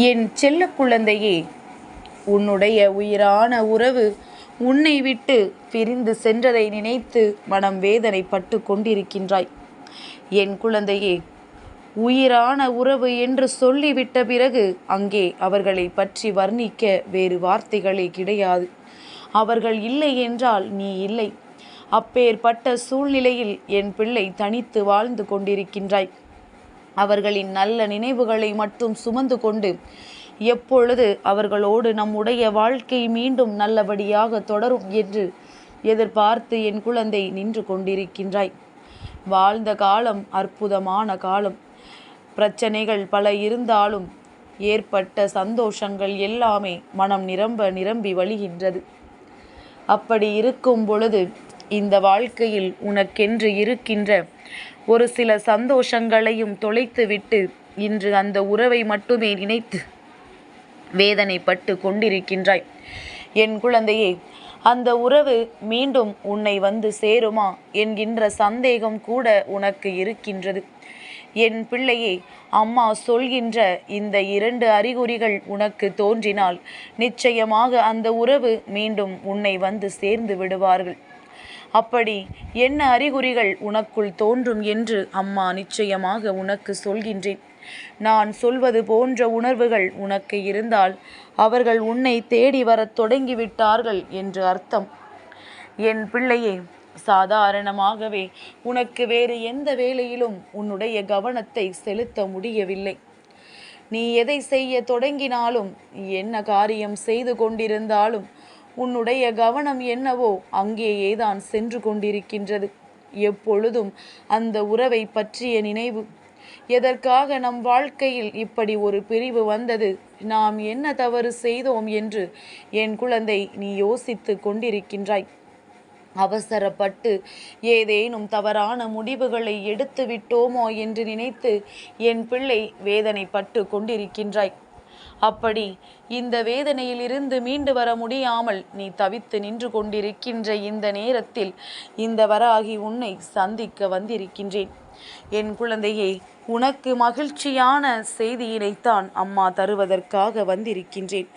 என் செல்ல குழந்தையே உன்னுடைய உயிரான உறவு உன்னை விட்டு பிரிந்து சென்றதை நினைத்து மனம் வேதனைப்பட்டு கொண்டிருக்கின்றாய். என் குழந்தையே உயிரான உறவு என்று சொல்லிவிட்ட பிறகு அங்கே அவர்களை பற்றி வர்ணிக்க வேறு வார்த்தைகளே கிடையாது. அவர்கள் இல்லை என்றால் நீ இல்லை. அப்பேற்பட்ட சூழ்நிலையில் என் பிள்ளை தனித்து வாழ்ந்து கொண்டிருக்கின்றாய். அவர்களின் நல்ல நினைவுகளை மட்டும் சுமந்து கொண்டு எப்பொழுது அவர்களோடு நம்முடைய வாழ்க்கை மீண்டும் நல்லபடியாக தொடரும் என்று எதிர்பார்த்து என் குழந்தை நின்று கொண்டிருக்கின்றாய். வாழ்ந்த காலம் அற்புதமான காலம். பிரச்சனைகள் பல இருந்தாலும் ஏற்பட்ட சந்தோஷங்கள் எல்லாமே மனம் நிரம்ப நிரம்பி வழிகின்றது. அப்படி இருக்கும் பொழுது இந்த வாழ்க்கையில் உனக்கென்று இருக்கின்ற ஒரு சில சந்தோஷங்களையும் தொலைத்துவிட்டு இன்று அந்த உறவை மட்டுமே நினைத்து வேதனைப்பட்டு கொண்டிருக்கின்றாய். என் குழந்தையே அந்த உறவு மீண்டும் உன்னை வந்து சேருமா என்கின்ற சந்தேகம் கூட உனக்கு இருக்கின்றது. என் பிள்ளையே அம்மா சொல்கின்ற இந்த இரண்டு அறிகுறிகள் உனக்கு தோன்றினால் நிச்சயமாக அந்த உறவு மீண்டும் உன்னை வந்து சேர்ந்து விடுவார்கள். அப்படி என்ன அறிகுறிகள் உனக்குள் தோன்றும் என்று அம்மா நிச்சயமாக உனக்கு சொல்கின்றேன். நான் சொல்வது போன்ற உணர்வுகள் உனக்கு இருந்தால் அவர்கள் உன்னை தேடி வரத் தொடங்கிவிட்டார்கள் என்று அர்த்தம். என் பிள்ளையே சாதாரணமாகவே உனக்கு வேறு எந்த வேலையிலும் உன்னுடைய கவனத்தை செலுத்த முடியவில்லை. நீ எதை செய்ய தொடங்கினாலும் என்ன காரியம் செய்து கொண்டிருந்தாலும் உன்னுடைய கவனம் என்னவோ அங்கேயே தான் சென்று கொண்டிருக்கின்றது. எப்பொழுதும் அந்த உறவை பற்றிய நினைவு. எதற்காக நம் வாழ்க்கையில் இப்படி ஒரு பிரிவு வந்தது? நாம் என்ன தவறு செய்தோம் என்று என் குழந்தை நீ யோசித்து கொண்டிருக்கின்றாய். அவசரப்பட்டு ஏதேனும் தவறான முடிவுகளை எடுத்து விட்டோமோ என்று நினைத்து என் பிள்ளை வேதனைப்பட்டு கொண்டிருக்கின்றாய். அப்படி இந்த வேதனையிலிருந்து மீண்டு வர முடியாமல் நீ தவித்து நின்று கொண்டிருக்கின்ற இந்த நேரத்தில் இந்த வராகி உன்னை சந்திக்க வந்திருக்கின்றேன். என் குழந்தையே உனக்கு மகிழ்ச்சியான செய்தியினைத்தான் அம்மா தருவதற்காக வந்திருக்கின்றேன்.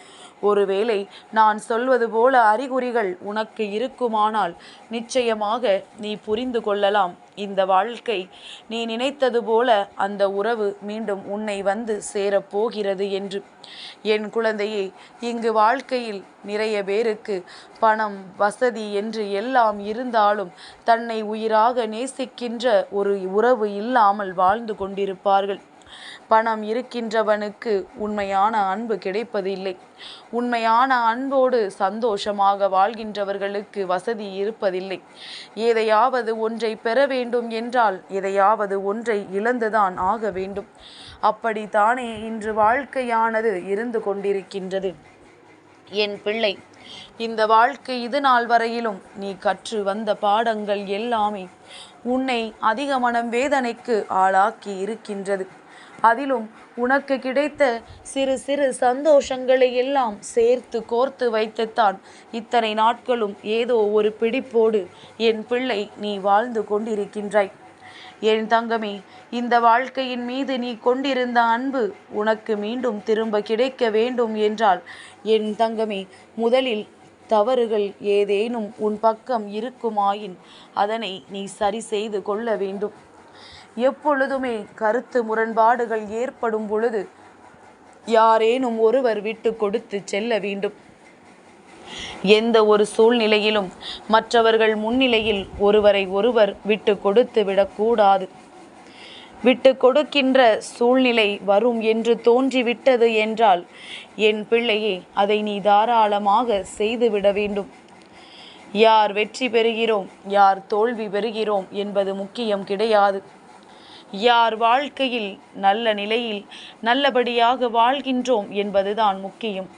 ஒருவேளை நான் சொல்வது போல அறிகுறிகள் உனக்கு இருக்குமானால் நிச்சயமாக நீ புரிந்து கொள்ளலாம். இந்த வாழ்க்கை நீ நினைத்தது போல அந்த உறவு மீண்டும் உன்னை வந்து சேரப்போகிறது என்று. என் குழந்தையே இங்கு வாழ்க்கையில் நிறைய பேருக்கு பணம் வசதி என்று எல்லாம் இருந்தாலும் தன்னை உயிராக நேசிக்கின்ற ஒரு உறவு இல்லாமல் வாழ்ந்து கொண்டு கொண்டிருப்பார்கள். பணம் இருக்கின்றவனுக்கு உண்மையான அன்பு கிடைப்பதில்லை. உண்மையான அன்போடு சந்தோஷமாக வாழ்கின்றவர்களுக்கு வசதி இருப்பதில்லை. எதையாவது ஒன்றை பெற வேண்டும் என்றால் எதையாவது ஒன்றை இழந்துதான் ஆக வேண்டும். அப்படித்தானே இன்று வாழ்க்கையானது இருந்து கொண்டிருக்கின்றது. என் பிள்ளை இந்த வாழ்க்கை இது நாள் வரையிலும் நீ கற்று வந்த பாடங்கள் எல்லாமே உன்னை அதிக மனம் வேதனைக்கு ஆளாக்கி இருக்கின்றது. அதிலும் உனக்கு கிடைத்த சிறு சிறு சந்தோஷங்களை எல்லாம் சேர்த்து கோர்த்து வைத்துத்தான் இத்தனை நாட்களும் ஏதோ ஒரு பிடிப்போடு என் பிள்ளை நீ வாழ்ந்து கொண்டிருக்கின்றாய். என் தங்கமே இந்த வாழ்க்கையின் மீது நீ கொண்டிருந்த அன்பு உனக்கு மீண்டும் திரும்ப கிடைக்க வேண்டும் என்றால் என் தங்கமே முதலில் தவறுகள் ஏதேனும் உன் பக்கம் இருக்குமாயின் அதனை நீ சரி செய்து கொள்ள வேண்டும். எப்பொழுதுமே கருத்து முரண்பாடுகள் ஏற்படும் பொழுது யாரேனும் ஒருவர் விட்டு கொடுத்து செல்ல வேண்டும். எந்த ஒரு சூழ்நிலையிலும் மற்றவர்கள் முன்னிலையில் ஒருவரை ஒருவர் விட்டு கொடுத்து விடக்கூடாது விட்டு கொடுக்கின்ற சூழ்நிலை வரும் என்று தோன்றிவிட்டது என்றால் என் பிள்ளையே அதை நீ தாராளமாக செய்துவிட வேண்டும். யார் வெற்றி பெறுகிறோம் யார் தோல்வி பெறுகிறோம் என்பது முக்கியம் கிடையாது. யார் வாழ்க்கையில் நல்ல நிலையில் நல்லபடியாக வாழ்கின்றோம் என்பதுதான் முக்கியம்.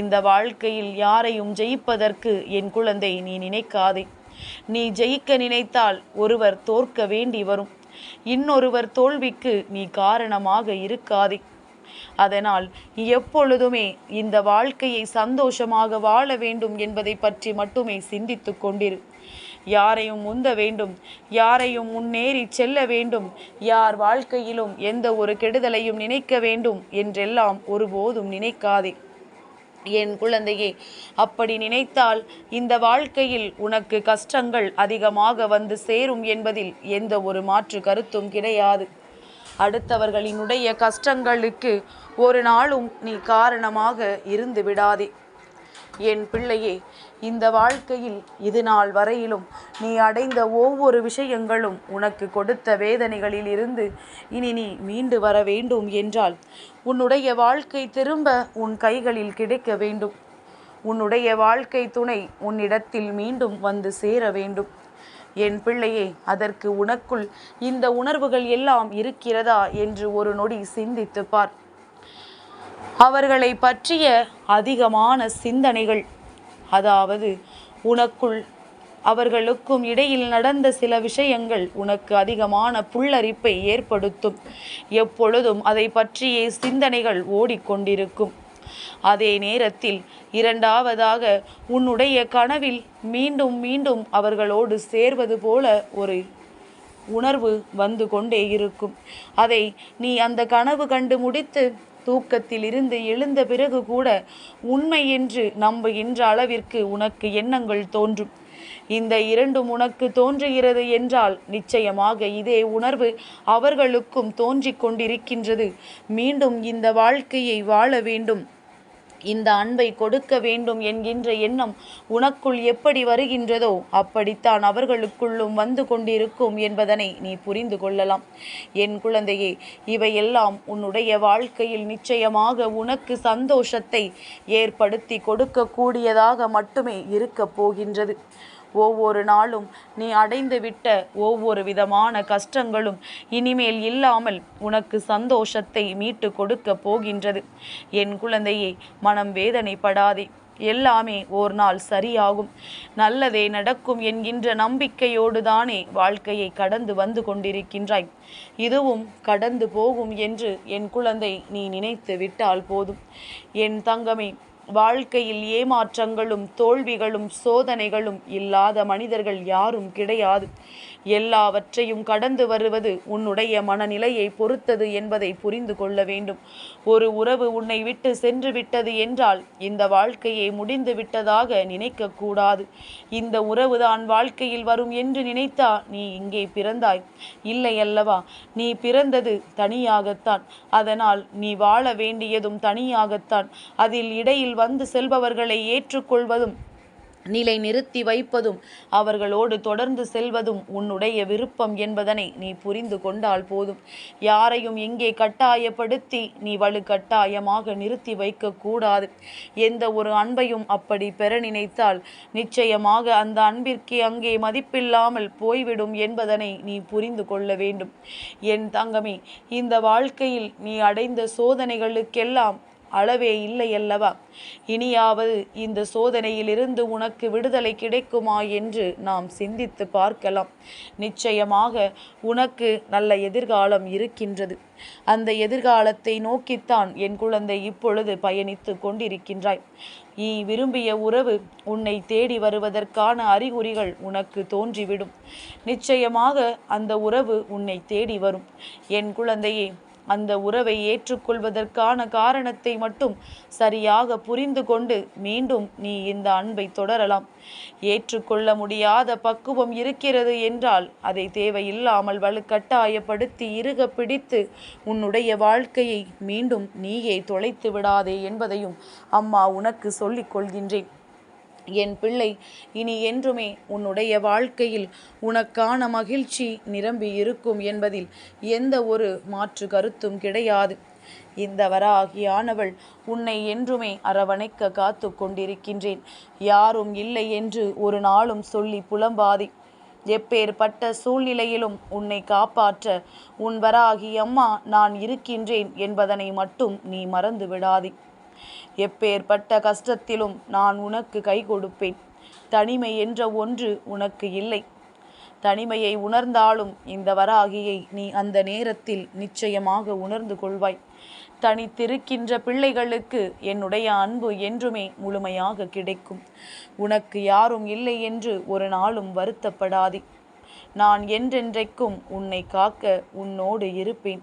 இந்த வாழ்க்கையில் யாரையும் ஜெயிப்பதற்கு என் குழந்தை நீ நினைக்காதே. நீ ஜெயிக்க நினைத்தால் ஒருவர் தோற்க வேண்டி வரும். இன்னொருவர் தோல்விக்கு நீ காரணமாக இருக்காதே. அதனால் எப்பொழுதுமே இந்த வாழ்க்கையை சந்தோஷமாக வாழ வேண்டும் என்பதை பற்றி மட்டுமே சிந்தித்து கொண்டிரு. யாரையும் உந்த வேண்டும் யாரையும் முன்னேறி செல்ல வேண்டும் யார் வாழ்க்கையிலும் எந்த ஒரு கெடுதலையும் நினைக்க வேண்டும் என்றெல்லாம் ஒருபோதும் நினைக்காதே. என் குழந்தையே அப்படி நினைத்தால் இந்த வாழ்க்கையில் உனக்கு கஷ்டங்கள் அதிகமாக வந்து சேரும் என்பதில் எந்த ஒரு மாற்று கருத்தும் கிடையாது. அடுத்தவர்களினுடைய கஷ்டங்களுக்கு ஒரு நாளும் நீ காரணமாக இருந்து விடாதே. என் பிள்ளையே இந்த வாழ்க்கையில் இது நாள் வரையிலும் நீ அடைந்த ஒவ்வொரு விஷயங்களும் உனக்கு கொடுத்த வேதனைகளில் இருந்து இனி நீ மீண்டு வர வேண்டும் என்றால் உன்னுடைய வாழ்க்கை திரும்ப உன் கைகளில் கிடைக்க வேண்டும். உன்னுடைய வாழ்க்கை துணை உன்னிடத்தில் மீண்டும் வந்து சேர வேண்டும். என் பிள்ளையே அதற்கு உனக்குள் இந்த உணர்வுகள் எல்லாம் இருக்கிறதா என்று ஒரு நொடி சிந்தித்து பார். அவர்களை பற்றிய அதிகமான சிந்தனைகள் அதாவது உனக்குள் அவர்களுக்கும் இடையில் நடந்த சில விஷயங்கள் உனக்கு அதிகமான புல்லரிப்பை ஏற்படுத்தும். எப்பொழுதும் அதை பற்றிய சிந்தனைகள் ஓடிக்கொண்டிருக்கும். அதே நேரத்தில் இரண்டாவதாக உன்னுடைய கனவில் மீண்டும் மீண்டும் அவர்களோடு சேர்வது போல ஒரு உணர்வு வந்து கொண்டே இருக்கும். அதை நீ அந்த கனவு கண்டு முடித்து தூக்கத்தில் இருந்து எழுந்த பிறகு கூட உண்மை என்று நம்புகின்ற அளவிற்கு உனக்கு எண்ணங்கள் தோன்றும். இந்த இரண்டும் உனக்கு தோன்றுகிறது என்றால் நிச்சயமாக இதே உணர்வு அவர்களுக்கும் தோன்றிக் கொண்டிருக்கின்றது. மீண்டும் இந்த வாழ்க்கையை வாழ வேண்டும். இந்த அன்பை கொடுக்க வேண்டும் என்கின்ற எண்ணம் உனக்குள் எப்படி வருகின்றதோ அப்படித்தான் அவர்களுக்குள்ளும் வந்து கொண்டிருக்கும் என்பதனை நீ புரிந்து கொள்ளலாம். என் குழந்தையே இவையெல்லாம் உன்னுடைய வாழ்க்கையில் நிச்சயமாக உனக்கு சந்தோஷத்தை ஏற்படுத்தி கொடுக்கக்கூடியதாக மட்டுமே இருக்கப் போகின்றது. ஒவ்வொரு நாளும் நீ அடைந்து விட்ட ஒவ்வொரு விதமான கஷ்டங்களும் இனிமேல் இல்லாமல் உனக்கு சந்தோஷத்தை மீட்டு கொடுக்க போகின்றது. என் குழந்தையே மனம் வேதனைப்படாதே. எல்லாமே ஓர் நாள் சரியாகும். நல்லதே நடக்கும் என்கின்ற நம்பிக்கையோடு தானே வாழ்க்கையை கடந்து வந்து கொண்டிருக்கின்றாய். இதுவும் கடந்து போகும் என்று என் குழந்தை நீ நினைத்து விட்டால் போதும். என் தங்கமே வாழ்க்கையில் ஏமாற்றங்களும் தோல்விகளும் சோதனைகளும் இல்லாத மனிதர்கள் யாரும் கிடையாது. எல்லாவற்றையும் கடந்து வருவது உன்னுடைய மனநிலையை பொறுத்தது என்பதை புரிந்து கொள்ள வேண்டும். ஒரு உறவு உன்னை விட்டு சென்று விட்டது என்றால் இந்த வாழ்க்கையை முடிந்து விட்டதாக நினைக்கக்கூடாது இந்த உறவுதான் வாழ்க்கையில் வரும் என்று நினைத்தா நீ இங்கே பிறந்தாய். இல்லை அல்லவா நீ பிறந்தது தனியாகத்தான். அதனால் நீ வாழ வேண்டியதும் தனியாகத்தான். அதில் இடையில் வந்து செல்பவர்களை ஏற்றுக்கொள்வதும் நிலை நிறுத்தி வைப்பதும் அவர்களோடு தொடர்ந்து செல்வதும் உன்னுடைய விருப்பம் என்பதனை நீ புரிந்து கொண்டால் போதும். யாரையும் எங்கே கட்டாயப்படுத்தி நீ வலுக்கட்டாயமாக நிறுத்தி வைக்கக்கூடாது எந்த ஒரு அன்பையும் அப்படி பெற நினைத்தால் நிச்சயமாக அந்த அன்பிற்கு அங்கே மதிப்பில்லாமல் போய்விடும் என்பதனை நீ புரிந்து கொள்ள வேண்டும். என் தங்கமே இந்த வாழ்க்கையில் நீ அடைந்த சோதனைகளுக்கெல்லாம் அளவே இல்லை அல்லவா? இனியாவது இந்த சோதனையிலிருந்து உனக்கு விடுதலை கிடைக்குமா என்று நாம் சிந்தித்து பார்க்கலாம். நிச்சயமாக உனக்கு நல்ல எதிர்காலம் இருக்கின்றது. அந்த எதிர்காலத்தை நோக்கித்தான் என் குழந்தை இப்பொழுது பயணித்து கொண்டிருக்கின்றாய். நீ விரும்பிய உறவு உன்னை தேடி வருவதற்கான அறிகுறிகள் உனக்கு தோன்றிவிடும். நிச்சயமாக அந்த உறவு உன்னை தேடி வரும். என் குழந்தையே அந்த உறவை ஏற்றுக்கொள்வதற்கான காரணத்தை மட்டும் சரியாக புரிந்து கொண்டு மீண்டும் நீ இந்த அன்பை தொடரலாம். ஏற்றுக்கொள்ள முடியாத பக்குவம் இருக்கிறது என்றால் அதை தேவையில்லாமல் வலுக்கட்டாயப்படுத்தி இறுக பிடித்து உன்னுடைய வாழ்க்கையை மீண்டும் நீயே தொலைத்து விடாதே என்பதையும் அம்மா உனக்கு சொல்லிக் கொள்கின்றேன். என் பிள்ளை இனி என்றுமே உன்னுடைய வாழ்க்கையில் உனக்கான மகிழ்ச்சி நிரம்பி இருக்கும் என்பதில் எந்த ஒரு மாற்று கருத்தும் கிடையாது. இந்த வராகியானவள் உன்னை என்றுமே அரவணைக்க காத்து கொண்டிருக்கின்றேன். யாரும் இல்லை என்று ஒரு நாளும் சொல்லி புலம்பாதி. எப்பேற்பட்ட சூழ்நிலையிலும் உன்னை காப்பாற்ற உன் வராகி அம்மா நான் இருக்கின்றேன் என்பதனை மட்டும் நீ மறந்து விடாதே. எப்பேற்பட்ட கஷ்டத்திலும் நான் உனக்கு கை கொடுப்பேன். தனிமை என்ற ஒன்று உனக்கு இல்லை. தனிமையை உணர்ந்தாலும் இந்த வராகியை நீ அந்த நேரத்தில் நிச்சயமாக உணர்ந்து கொள்வாய். தனித்திருக்கின்ற பிள்ளைகளுக்கு என்னுடைய அன்பு என்றுமே முழுமையாக கிடைக்கும். உனக்கு யாரும் இல்லை என்று ஒரு நாளும் வருத்தப்படாதே. நான் என்றென்றைக்கும் உன்னை காக்க உன்னோடு இருப்பேன்.